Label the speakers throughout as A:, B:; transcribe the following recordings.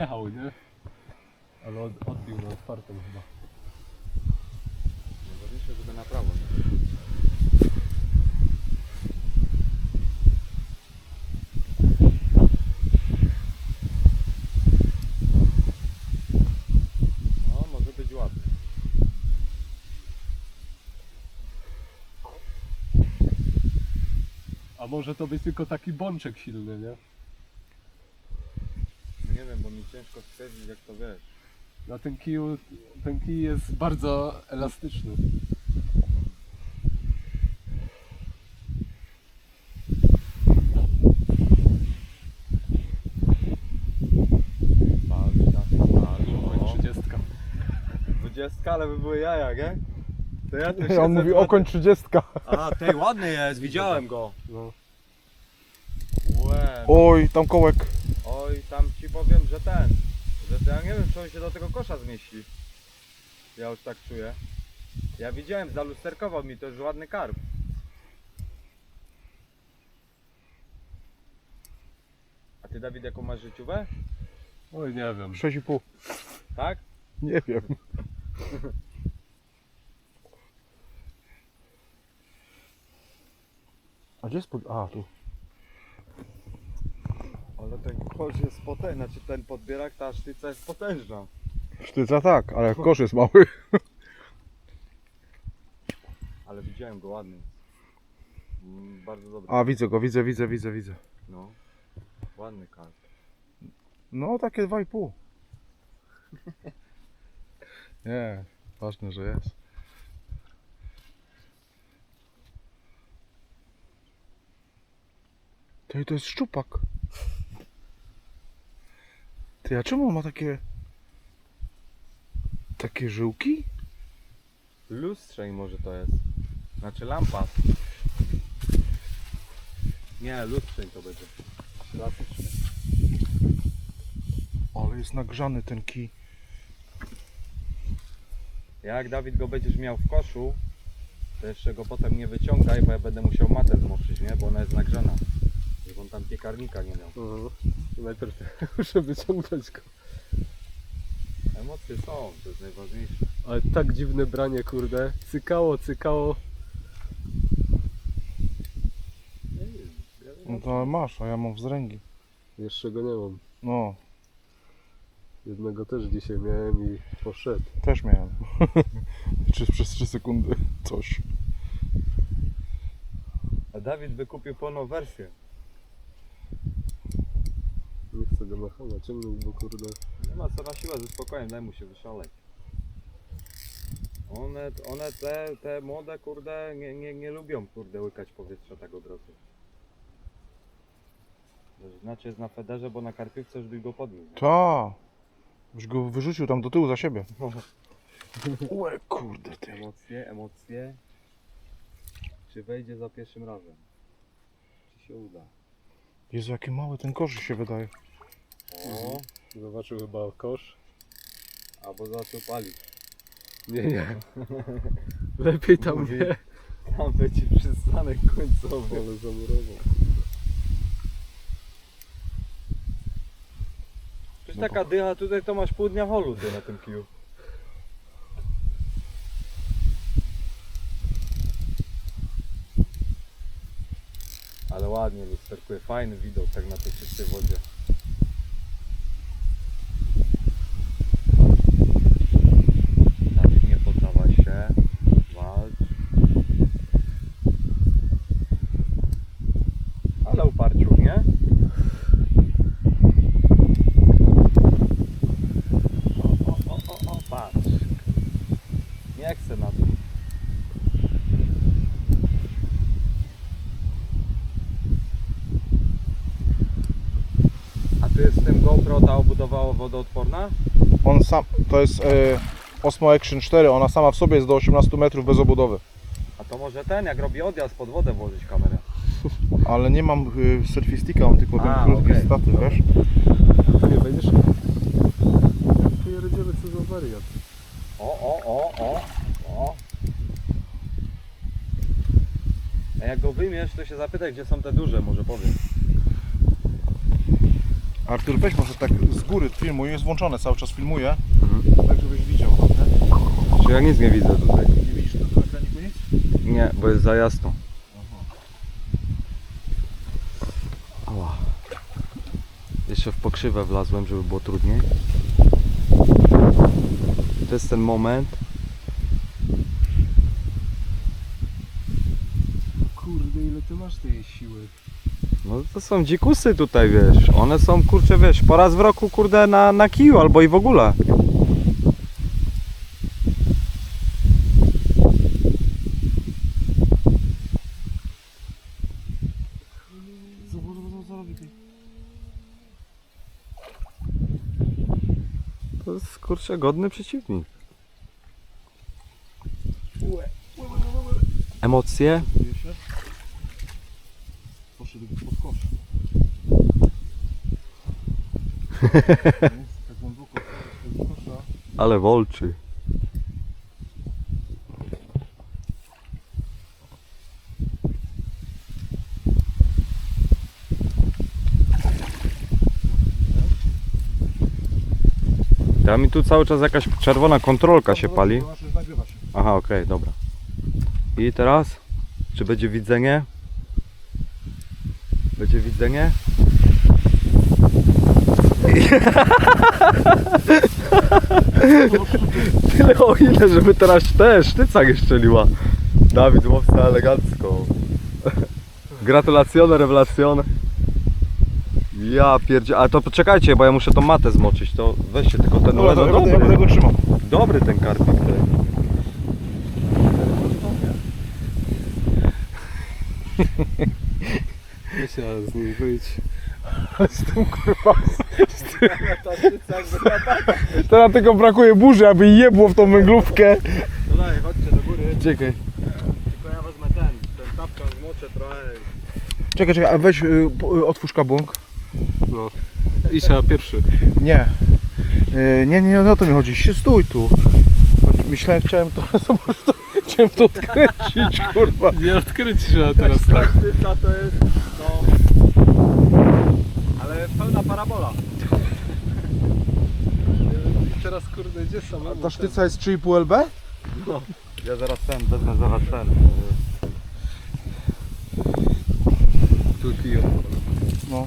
A: Jechał, nie? Ale od, odbił na otwartym chyba.
B: Najważniejsze, żeby na prawo. No, może być ładny.
A: A może to być tylko taki bączek silny, nie?
B: No bo mi ciężko stwierdzić, jak to wiesz.
A: Na tym kiju, ten kij jest bardzo elastyczny.
B: Patrz, tak,
A: 30.
B: Dwudziestka, ale by były jaja, nie? To ja tu
C: On
B: siedzę
C: mówi
B: dwa-
C: okoń 30.
B: A, tej ładny jest, widziałem go.
A: No.
B: Łe,
C: Oj, tam kołek.
B: Oj, tam ci powiem, że ten, że to ja nie wiem, czy on się do tego kosza zmieści. Ja już tak czuję. Ja widziałem, zalusterkował mi, to jest ładny karp. A ty Dawid jaką masz życiówę?
A: Oj, nie wiem.
C: 6,5.
B: Tak?
C: Nie wiem. A gdzie jest pod... A, tu.
B: Ale ten kosz jest potężny, znaczy ten podbierak, ta sztyca jest potężna.
C: Sztyca tak, ale kosz jest mały.
B: Ale widziałem go ładny. Mm, bardzo dobry.
C: A, widzę go, widzę, widzę, widzę, widzę.
B: No. Ładny karp.
C: No, takie 2,5. Nie, ważne, że jest. To jest szczupak. Ty, a czemu on ma takie... Takie żyłki?
B: Lustrzeń może to jest. Znaczy lampa. Nie, lustrzeń to będzie. Klasyczny.
C: Ale jest nagrzany ten kij.
B: Jak Dawid go będziesz miał w koszu, to jeszcze go potem nie wyciągaj, bo ja będę musiał matę zmoczyć, nie? Bo ona jest nagrzana. Żeby on tam piekarnika nie miał.
A: Mhm. Najpierw muszę wyciągnąć go.
B: Emocje są, to jest najważniejsze.
A: Ale tak dziwne branie, kurde. Cykało, cykało.
C: No to masz, a ja mam wzręgi.
A: Jeszcze go nie mam.
C: No,
A: Jednego też dzisiaj miałem i poszedł.
C: też miałem. Czy przez 3 sekundy coś.
B: A Dawid wykupił pełną wersję.
A: Nie chcę go na chama ciągnąć, bo kurde.
B: Nie ma co na siłę, ze spokojem, daj mu się wyszaleć. One, one te, te młode, kurde, nie, nie, nie lubią, kurde, łykać powietrza tak od razu. Znaczy jest na federze, bo na karpiówce już by go podniósł.
C: Ta. Już go wyrzucił tam do tyłu za siebie. Ue, kurde ty.
B: Emocje, emocje. Czy wejdzie za pierwszym razem? Czy się uda?
C: Jezu, jaki mały ten kosz się wydaje.
B: O,
A: Zobaczył chyba kosz.
B: albo zaczął palić.
A: Nie, nie. Lepiej tam
B: Mówi-
A: nie.
B: Tam będzie przystanek końcowy.
A: Ale zamurował.
B: Przecież taka dycha tutaj to masz pół dnia holu ty na tym kiju. Ale ładnie lusterkuje, fajny widok tak na tej czystej wodzie. Dawid nie poddawaj się, walcz. Ale uparciu, nie? O, o, o, o, patrz. Nie chcę na to. A tu jest w tym GoPro ta obudowa wodoodporna?
C: On sam, to jest e, Osmo Action 4, ona sama w sobie jest do 18 metrów bez obudowy.
B: A to może ten, jak robi odjazd pod wodę włożyć kamerę.
C: Ale nie mam y, selfie sticka, mam tylko ten
B: A,
C: krótki
B: okej.
C: statyw, wiesz?
A: Nie będziesz. Pierdziele co za wariat.
B: O, o, o, o, o. A jak go wyjmiesz, to się zapytaj, gdzie są te duże, może powiem.
C: Artur, weź może tak z góry filmuj, jest włączone, cały czas filmuje,
B: Mhm.
C: tak żebyś widział.
B: Czy ja nic nie widzę tutaj?
C: nie widzisz na ekraniku nic?
B: Nie, bo jest za jasno. Jeszcze w pokrzywę wlazłem, żeby było trudniej. To jest ten moment.
A: Kurde, ile ty masz tej siły?
B: No to są dzikusy tutaj, wiesz. One są, kurczę, wiesz, po raz w roku, kurde, na, na kiju albo i w ogóle.
C: Zobacz, zobacz, co robi ty.
B: To jest, kurczę, godny przeciwnik. Emocje?
C: Czuje się? Poszedł pod kosz. Nie, tak głęboko pod kosza.
B: Ale wolczy. Ja mi tu cały czas jakaś czerwona kontrolka się pali. Aha, okej, dobra. I teraz? Czy będzie widzenie? Będzie widzenie? Tyle o ile, żeby teraz też sztycak je strzeliła. Dawid łowca elegancko. Gratulacjone, rewelacjone. Ja pierdzie, ale to poczekajcie, bo ja muszę tą matę zmoczyć, to weźcie tylko ten
C: Dobra,
B: no,
C: to ja, będę, go trzymał.
B: Dobry ten karpik tutaj.
A: Musiałem z nim wyjść.
C: Z tym kurwa. Teraz tylko brakuje burzy, aby jebło w tą węglówkę.
B: No daj, chodźcie do góry.
C: Czekaj.
B: Tylko ja wezmę ten, ten tapkan zmoczę trochę.
C: Czekaj, czekaj, a weź y, y, otwórz kabłąk.
A: No. Isza pierwszy.
C: Nie. Y, nie, nie, nie o to mi chodzi. Się stój tu. Myślałem, chciałem to, chciałem to odkręcić, kurwa.
A: Nie odkrycisz, a teraz tak.
B: Sztyca to jest, no... Ale pełna parabola.
A: I teraz kurde, gdzie samemu?
C: Ta sztyca jest 3,5 LB?
B: Ja zaraz ten, wezmę zaraz ten.
A: Tu kijo.
C: No.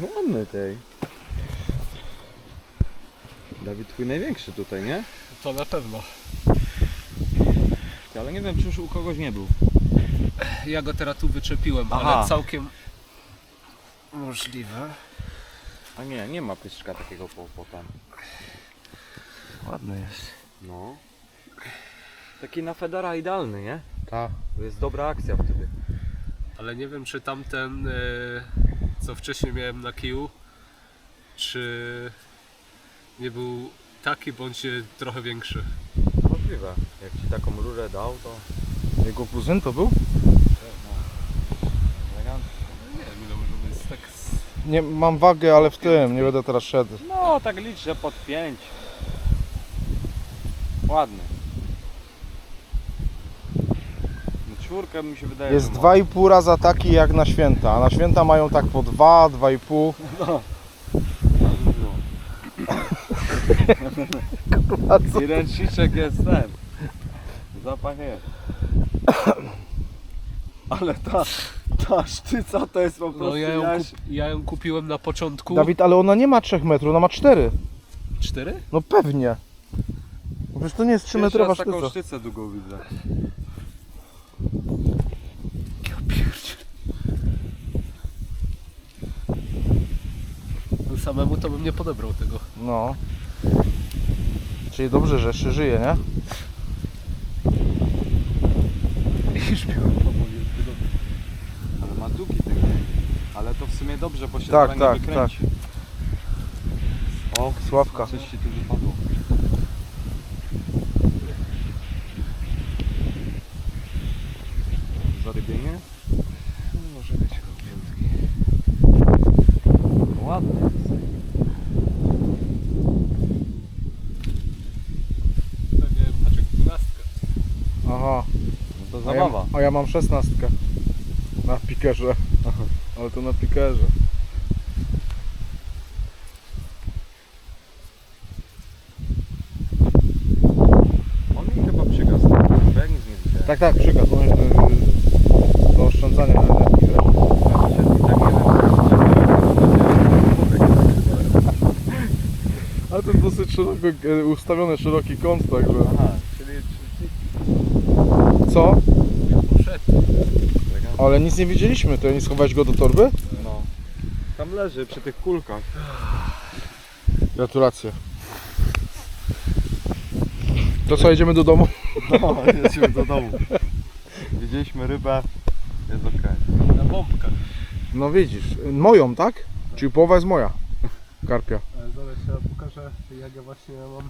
B: No ładny tej. Dawid twój największy tutaj, nie?
A: To na pewno.
B: Ale nie wiem czy już u kogoś nie był.
A: Ja go teraz tu wyczepiłem,
B: Aha.
A: ale całkiem możliwe.
B: A nie, nie ma pyszczka takiego po, po tam.
A: Ładny jest.
B: No. Taki na Federa idealny, nie?
C: Tak.
B: To jest dobra akcja wtedy.
A: Ale nie wiem, czy tamten, e, co wcześniej miałem na kiju, czy nie był taki, bądź trochę większy.
B: Możliwe. Jak ci taką rurę dał, to
C: Jego kuzyn to był?
A: Nie wiem, ile może być tak z...
C: Nie, mam wagę, ale w tym, nie będę teraz szedł.
B: No, tak licz, że pod 5. Ładny. No, czwórkę mi się wydaje,
C: Jest
B: że ma.
C: 2,5 raza taki jak na święta, a na święta mają tak po 2, 2,5.
B: No.
C: Kurwa, co?
B: I ręczniczek jest ten. Zapach jest. Ale ta, ta sztyca to jest po prostu
A: No ja ją,
B: jaś-
A: kup, ja ją kupiłem na początku.
C: Dawid, ale ona nie ma 3 metrów, ona ma 4.
A: Cztery?
C: No pewnie. No Przecież to nie jest 3
B: Pierwszy
C: metrowa
B: raz taką
C: sztyca.
B: sztycę długo widzę.
A: Samemu to bym nie podebrał tego.
C: No. Czyli dobrze, że jeszcze żyje, nie?
A: Już miałem powoli.
B: Ale ma długi tego. Ale to w sumie dobrze, bo się
C: Tak,
B: tak,
C: tak,
B: nie wykręci. O,
C: Sławka.
B: coś ci tu wypadło.
C: A ja mam szesnastkę. Na pikerze. Ale to na pikerze.
B: On mi chyba przygasł, bo ja nic nie widziałem.
C: Tak, tak, przykład. No, yy, do oszczędzania energii. wiesz. Ale to jest dosyć szeroko, e, ustawiony szeroki kąt, także...
B: Aha, czyli...
C: Co? Ale nic nie widzieliśmy, to ja nie schowałeś go do torby?
B: No. Tam leży przy tych kulkach.
C: Gratulacje. To co, jedziemy do domu?
B: No, jedziemy do domu. Widzieliśmy rybę, jest okej.
A: Na bombkach.
C: No widzisz, moją, tak? Czyli połowa jest moja. Karpia.
A: Ale zaraz ja pokażę jak ja właśnie mam